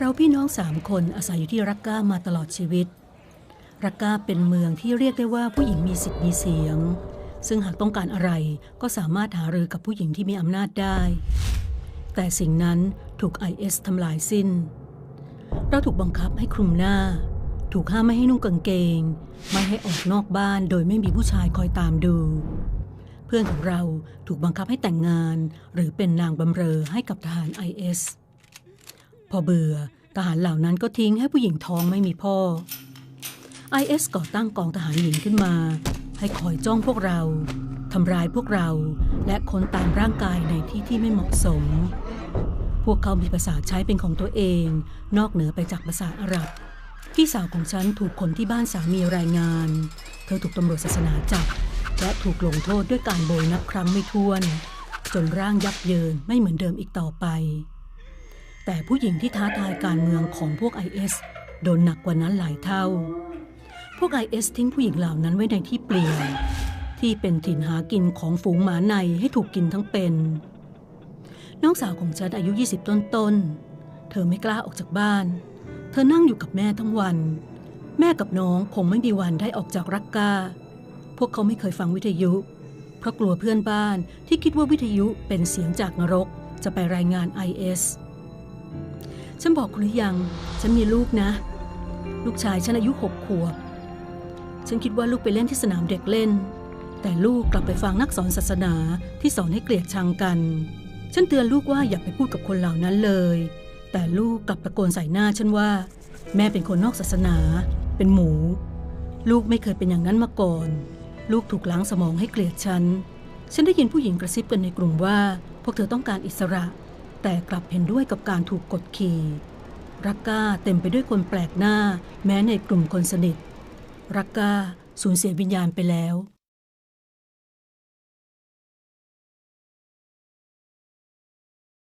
เราพี่น้องสามคนอาศัยอยู่ที่รักก้ามาตลอดชีวิต รักก้าเป็นเมืองที่เรียกได้ว่าผู้หญิงมีสิทธิ์มีเสียง ซึ่งหากต้องการอะไรก็สามารถหารือกับผู้หญิงที่มีอำนาจได้ แต่สิ่งนั้นถูก IS ทำลายสิ้น เราถูกบังคับให้คลุมหน้า ถูกห้ามไม่ให้นุ่งกางเกง ไม่ให้ออกนอกบ้านโดยไม่มีผู้ชายคอยตามดู เพื่อนของเราถูกบังคับให้แต่งงาน หรือเป็นนางบำเรอให้กับทหาร IS พอเบื่อทหารเหล่านั้นก็ทิ้งให้ผู้หญิงท้องไม่มีพ่อ IS ก่อตั้งกองทหารหญิงขึ้นมา ให้คอยจ้องพวกเราทำร้ายพวกเราและค้นตามร่างกายในที่ที่ไม่เหมาะสม พวกเขามีภาษาใช้เป็นของตัวเอง นอกเหนือไปจากภาษาอาหรับพี่สาวของฉันถูกคนที่บ้านสามีรายงาน เธอถูกตำรวจศาสนาจับ และถูกลงโทษด้วยการโบยนับครั้งไม่ถ้วน จนร่างยับเยินไม่เหมือนเดิมอีกต่อไป แต่ผู้หญิงที่ท้าทายการเมืองของพวก IS โดนหนักกว่านั้นหลายเท่า พวก IS ทิ้งผู้หญิงเหล่านั้นไว้ในที่เปลี่ยวที่เป็นถิ่นหากินของฝูงหมาในให้ถูกกินทั้งเป็น น้องสาวของฉันอายุ 20 ต้นๆ เธอไม่กล้าออกจากบ้าน เธอนั่งอยู่กับแม่ทั้งวัน แม่กับน้องคงไม่มีวันได้ออกจากรักกา พวกเขาไม่เคยฟังวิทยุ เพราะกลัวเพื่อนบ้านที่คิดว่าวิทยุเป็นเสียงจากนรกจะไปรายงาน IS ฉันบอกคุณหรือยัง ฉันมีลูกนะ ลูกชายฉันอายุหกขวบ ฉันคิดว่าลูกไปเล่นที่สนามเด็กเล่น แต่ลูกกลับไปฟังนักสอนศาสนาที่สอนให้เกลียดชังกัน ฉันเตือนลูกว่าอย่าไปพูดกับคนเหล่านั้นเลย แต่ลูกกลับตะโกนใส่หน้าฉันว่า แม่เป็นคนนอกศาสนา เป็นหมู ลูกไม่เคยเป็นอย่างนั้นมาก่อน ลูกถูกล้างสมองให้เกลียดฉัน ฉันได้ยินผู้หญิงกระซิบกันในกลุ่มว่า พวกเธอต้องการอิสระ แต่กลับเห็นด้วยกับการถูกกดขี่รักกาเต็มไปด้วยคนแปลกหน้า แม้ในกลุ่มคนสนิท รักกาสูญเสียวิญญาณไปแล้ว